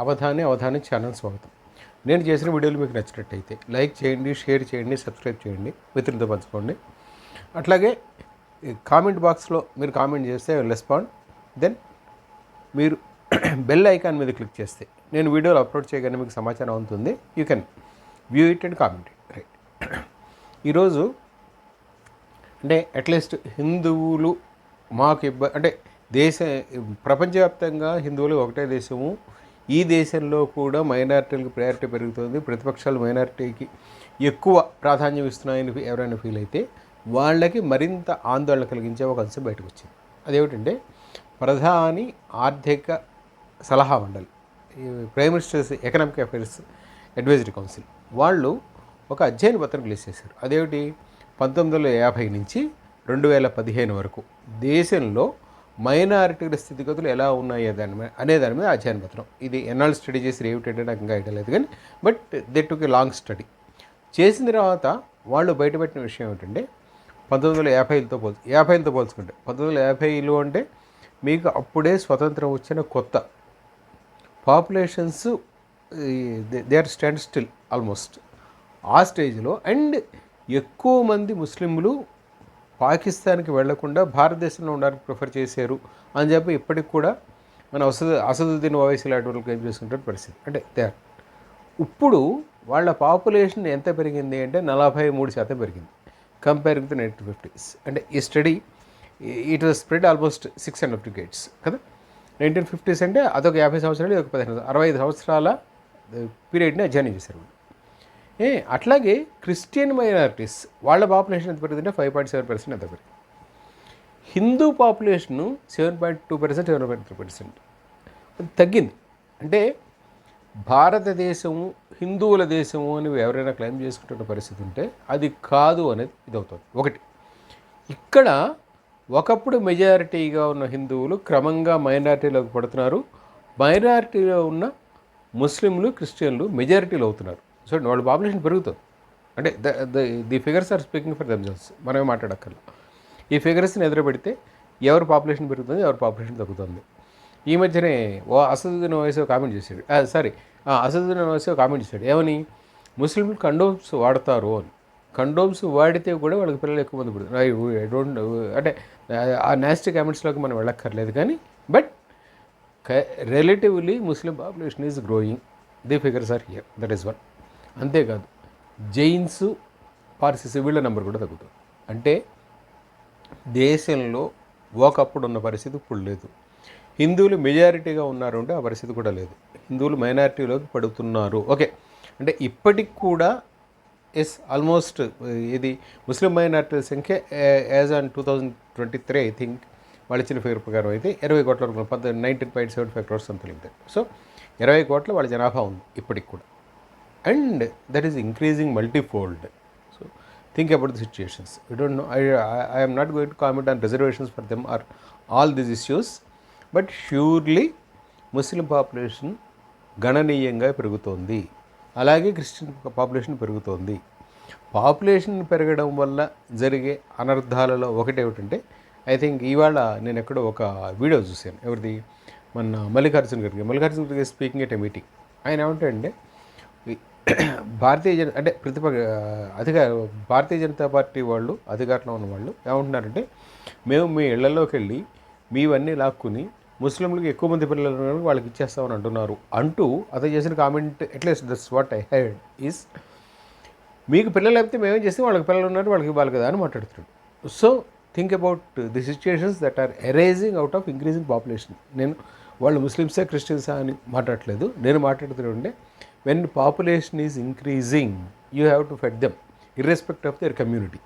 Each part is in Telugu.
అవధాని అవధాని ఛానల్ స్వాగతం. నేను చేసిన వీడియోలు మీకు నచ్చినట్టయితే లైక్ చేయండి షేర్ చేయండి సబ్స్క్రైబ్ చేయండి మిత్రులతో పంచుకోండి. అట్లాగే కామెంట్ బాక్స్లో మీరు కామెంట్ చేస్తే రెస్పాండ్. దెన్ మీరు బెల్ ఐకాన్ మీద క్లిక్ చేస్తే నేను వీడియోలు అప్లోడ్ చేయగానే మీకు సమాచారం అవుతుంది. You can view it and comment right. ఈరోజు అంటే అట్లీస్ట్ హిందువులు మాకు ఇబ్బ అంటే దేశ ప్రపంచవ్యాప్తంగా హిందువులు ఒకటే దేశము ఈ దేశంలో కూడా మైనారిటీలకు ప్రయారిటీ పెరుగుతుంది. ప్రతిపక్షాలు మైనారిటీకి ఎక్కువ ప్రాధాన్యం ఇస్తున్నాయని ఎవరైనా ఫీల్ అయితే వాళ్ళకి మరింత ఆందోళన కలిగించే ఒక అంశం బయటకు వచ్చింది అదేమిటంటే ప్రధాని ఆర్థిక సలహా మండలి prime ministers economic affairs advisory council వాళ్ళు ఒక అధ్యయన పత్రం రిలీజ్ చేశారు. అదేమిటి? పంతొమ్మిది వందల యాభై నుంచి రెండు వేల పదిహేను వరకు దేశంలో మైనారిటీల స్థితిగతులు ఎలా ఉన్నాయి దాని మీద అనే దాని మీద అధ్యయన పత్రం. ఇది ఎన్నాళ్ళు స్టడీ చేసి ఏమిటంటే నాకు ఇంకా ఐడియా లేదు కానీ but they took a long study చేసిన తర్వాత వాళ్ళు బయటపెట్టిన విషయం ఏమిటంటే పంతొమ్మిది వందల యాభైలతో పోల్చు యాభైలతో పోల్చుకుంటే పంతొమ్మిది వందల యాభైలు అంటే మీకు అప్పుడే స్వతంత్రం వచ్చిన కొత్త populations they are stand still almost ఆ స్టేజ్లో అండ్ ఎక్కువ మంది ముస్లింలు పాకిస్తాన్కి వెళ్ళకుండా భారతదేశంలో ఉండడానికి ప్రిఫర్ చేశారు అని చెప్పి ఇప్పటికి కూడా మన అసదు అసదుద్దీన్ ఓవైసీ లాంటి వాళ్ళకి ఏం చేసుకుంటారు పరిస్థితి. అంటే దే ఇప్పుడు వాళ్ళ పాపులేషన్ ఎంత పెరిగింది అంటే నలభై మూడు శాతం పెరిగింది. Comparing to nineteen fifties. అంటే ఈ study it was spread almost six hundred gates కదా? నైన్టీన్ ఫిఫ్టీస్ అంటే అదొక యాభై సంవత్సరాలు ఒక పదిహేను అరవై ఐదు సంవత్సరాల పీరియడ్ని అధ్యయనం చేశారు ఏ అట్లాగే క్రిస్టియన్ మైనారిటీస్ వాళ్ళ పాపులేషన్ ఎంత పెరిగిందంటే ఫైవ్ పాయింట్ సెవెన్ పర్సెంట్ ఎంత పెరిగింది. Hindu population seven point two percent seven point three percent తగ్గింది. అంటే భారతదేశము హిందువుల దేశము అని ఎవరైనా క్లెయిమ్ చేసుకుంటున్న పరిస్థితి ఉంటే అది కాదు అనేది ఇది అవుతుంది ఒకటి ఇక్కడ ఒకప్పుడు మెజారిటీగా ఉన్న హిందువులు క్రమంగా మైనారిటీలోకి పడుతున్నారు. మైనారిటీలో ఉన్న ముస్లింలు క్రిస్టియన్లు మెజారిటీలు అవుతున్నారు. సో వాళ్ళ పాపులేషన్ పెరుగుతుంది. అంటే the the figures are speaking for themselves మనమే మాట్లాడక్కర్లా. ఈ ఫిగర్స్ని ఎదురుపెడితే ఎవరి పాపులేషన్ పెరుగుతుంది ఎవరి పాపులేషన్ తగ్గుతుంది. ఈ మధ్యనే ఓ అసదుద్దీన్ ఓవైసీ కామెంట్ చేశాడు. సారీ అసదుద్దీన్ ఓవైసీ కామెంట్ చేశాడు. ఏమని? ముస్లింలు కండోమ్స్ వాడతారు అని. కండోమ్స్ వాడితే కూడా వాళ్ళకి పిల్లలు ఎక్కువ మంది పుడుతుంది ఐ డోంట్ అంటే ఆ నాస్టి కామెంట్స్లోకి మనం వెళ్ళక్కర్లేదు కానీ but relatively Muslim population is growing the figures are here that is one అంతేకాదు జైన్స్ పార్సీస్ వీళ్ళ నెంబర్ కూడా తగ్గుతుంది. అంటే దేశంలో ఒకప్పుడు ఉన్న పరిస్థితి ఇప్పుడు లేదు. హిందువులు మెజారిటీగా ఉన్నారు అంటే ఆ పరిస్థితి కూడా లేదు. హిందువులు మైనారిటీలోకి పడుతున్నారు. ఓకే. అంటే ఇప్పటికి కూడా ఎస్ ఆల్మోస్ట్ ఇది ముస్లిం మైనారిటీల సంఖ్య as on two thousand twenty three I think వాళ్ళు ఇచ్చిన ఫిగర్ ప్రకారం అయితే ఇరవై కోట్ల వరకు పద్ద nineteen point seven five crores అంత సో ఇరవై కోట్ల వాళ్ళ జనాభా ఉంది ఇప్పటికి కూడా. And that is increasing multifold so think about the situations you don't know I I'm not going to comment on reservations for them are all these issues but surely Muslim population గణనీయంగా పెరుగుతోంది అలాగే క్రిస్టియన్ పాపులేషన్ పెరుగుతోంది పాపులేషన్ పెరగడం వల్ల జరిగే అనర్థాలలో ఒకటి ఏమిటంటే ఐ థింక్ ఇవాళ నేను ఎక్కడో ఒక వీడియో చూశాను ఎవరిది మన మల్లికార్జున గారికి మల్లికార్జున గారికి స్పీకింగ్ ఎట్ ఎ మీటింగ్ ఆయన ఏమంటాడంటే భారతీయ జన అంటే ప్రతిపక్ష అధికార భారతీయ జనతా పార్టీ వాళ్ళు అధికారంలో ఉన్న వాళ్ళు ఏమంటున్నారంటే మేము మీ ఇళ్ళలోకి వెళ్ళి మీవన్నీ లాక్కుని ముస్లింలకు ఎక్కువ మంది పిల్లలు ఉన్నారు, వాళ్ళకి ఇచ్చేస్తామని అంటున్నారు అంటూ అతను చేసిన comment at least that's what I heard is మీకు పిల్లలు లేకపోతే మేమేం చేస్తే? వాళ్ళకి పిల్లలు ఉన్నారు వాళ్ళకి ఇవ్వాలి కదా అని మాట్లాడుతున్నాడు. So think about the situations that are arising out of increasing population నేను వాళ్ళు ముస్లిమ్సే క్రిస్టియన్సా అని మాట్లాడలేదు నేను మాట్లాడుతుంటే when population is increasing you have to fed them irrespect of their community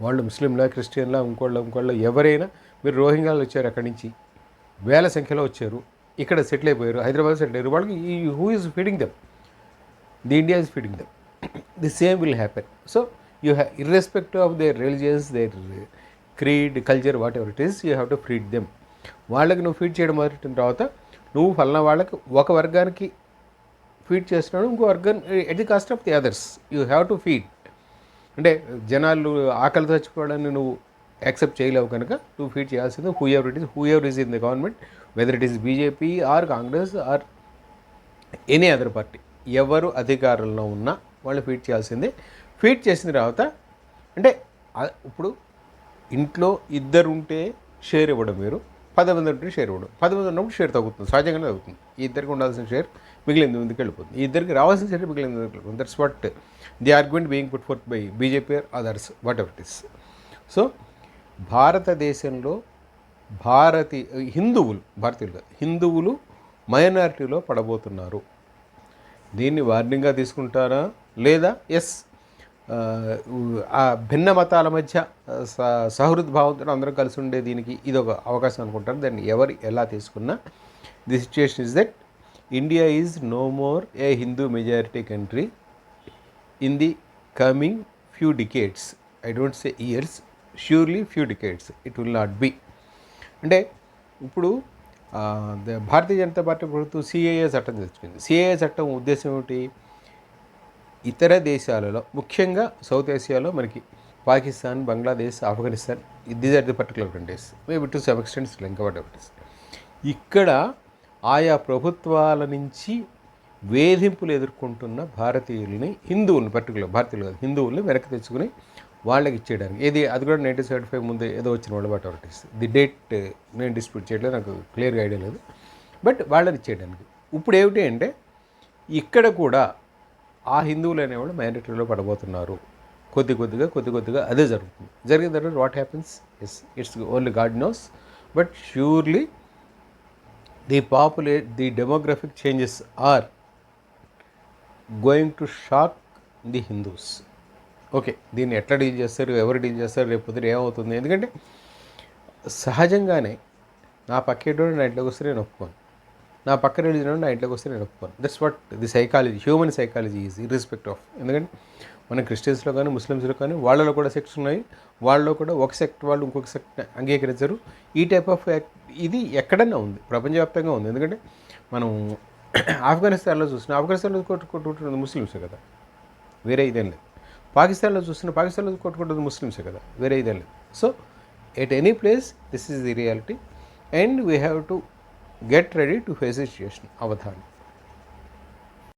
వాళ్ళు ముస్లింలా క్రిస్టియన్లా ఇంకోళ్ళ ఇంకోళ్ళ ఎవరైనా మీరు రోహింగ్యాలు వచ్చారు అక్కడి నుంచి వేల సంఖ్యలో వచ్చారు ఇక్కడ సెటిల్ అయిపోయారు హైదరాబాద్ సెటిల్ అయ్యారు వాళ్ళకి ఈ who is feeding them the India is feeding them the same will happen so you have irrespective of their religions their creed culture whatever it is you have to feed them వాళ్ళకి నువ్వు ఫీడ్ చేయడం మొదలెట్టిన తర్వాత నువ్వు ఫలానా వాళ్ళకి ఒక వర్గానికి ఫీడ్ చేస్తున్నాడు. ఇంకో organ at the cost of the others you have to feed అంటే జనాలు ఆకలి చచ్చిపోవడాన్ని నువ్వు యాక్సెప్ట్ చేయలేవు కనుక నువ్వు ఫీడ్ చేయాల్సింది whoever it is whoever is in the government whether it is BJP or Congress or any other party ఎవరు అధికారంలో ఉన్నా వాళ్ళు ఫీట్ చేయాల్సిందే. ఫీట్ చేసిన తర్వాత అంటే ఇప్పుడు ఇంట్లో ఇద్దరు ఉంటే షేర్ ఇవ్వడం మీరు పది మంది ఉంటే షేర్ ఇవ్వడం. పది మంది ఉన్నప్పుడు షేర్ తగ్గుతుంది. సహజంగానే తగ్గుతుంది. ఈ ఇద్దరికి ఉండాల్సిన షేర్ మిగిలిన మందికి వెళ్ళిపోతుంది. ఈ ఇద్దరికి రావాల్సిన షేర్ మిగిలిన ముందుకు వెళ్ళిపోతుంది. That's what the argument being put forth by BJP or others whatever it is so భారతదేశంలో భారతీ హిందువులు భారతీయులు హిందువులు మైనారిటీలో పడబోతున్నారు. దీన్ని వార్నింగ్గా తీసుకుంటారా? లేదా? ఎస్ ఆ భిన్న మతాల మధ్య స- సహృద్భావంతో అందరం కలిసి ఉండే దీనికి ఇది ఒక అవకాశం అనుకుంటారు దాన్ని ఎవరు ఎలా తీసుకున్నా the situation is that India is no more a Hindu majority country in the coming few decades I don't say years surely few decades it will not be అంటే ఇప్పుడు ద- భారతీయ జనతా పార్టీ ప్రభుత్వం సిఏఏ చట్టం తెచ్చుకుంది. సిఏఏ చట్టం ఉద్దేశం ఏమిటి? ఇతర దేశాలలో ముఖ్యంగా సౌత్ ఏషియాలో మనకి Pakistan Bangladesh Afghanistan these are the particular countries maybe to some extent Sri Lanka whatever ఇక్కడ ఆయా ప్రభుత్వాల నుంచి వేధింపులు ఎదుర్కొంటున్న భారతీయుల్ని హిందువుల్ని పర్టికులర్ భారతీయులు కాదు హిందువుల్ని వెనక్కి తెచ్చుకుని వాళ్ళకి ఇచ్చేయడానికి. ఏది అది కూడా నైన్టీన్ సెవెంటీ ఫైవ్ ముందే ఏదో వచ్చిన వాళ్ళు బట్ ఎవర్ ది డేట్ నేను డిస్ప్యూట్ చేయట్లేదు నాకు క్లియర్గా ఐడియా లేదు. బట్ వాళ్ళని ఇచ్చేయడానికి. ఇప్పుడు ఏమిటి అంటే ఇక్కడ కూడా ఆ హిందువులు అనేవాళ్ళు మైనారిటీలో పడబోతున్నారు. కొద్ది కొద్దిగా కొద్ది కొద్దిగా అదే జరుగుతుంది. జరిగిన తర్వాత what happens as it's only God knows but surely the populate the demographic changes are going to shock the Hindus okay దీన్ని ఎట్లా డీల్ చేస్తారు ఎవరు డీల్ చేస్తారు రేపు పొద్దున ఏమవుతుంది? ఎందుకంటే సహజంగానే నా పక్కేటోడు నా ఇంట్లోకి వస్తే నేను ఒప్పుకోను. నా పక్క రిలీజన్ నా ఇంట్లోకి వస్తే నేను ఒప్పుకోను. That's what the psychology human psychology is irrespect of ఎందుకంటే మన క్రిస్టియన్స్లో కానీ ముస్లిమ్స్లో కానీ వాళ్ళలో కూడా సెక్ట్స్ ఉన్నాయి. వాళ్ళలో కూడా ఒక సెక్ట్ వాళ్ళు ఇంకొక సెక్ట్ అంగీకరించరు. ఈ టైప్ ఆఫ్ ఇది ఎక్కడన్నా ఉంది. ప్రపంచవ్యాప్తంగా ఉంది. ఎందుకంటే మనం ఆఫ్ఘనిస్తాన్లో చూసిన ఆఫ్ఘనిస్తాన్లో కొట్టుకుంటుంది కొట్టుకుంటున్నది ముస్లిమ్సే కదా. వేరే ఇదేం లేదు. పాకిస్తాన్లో చూసిన పాకిస్తాన్లో కొట్టుకుంటుంది ముస్లిమ్సే కదా. వేరే ఇదేం లేదు. So at any place this is the reality and we have to get ready to face situation Avadhanam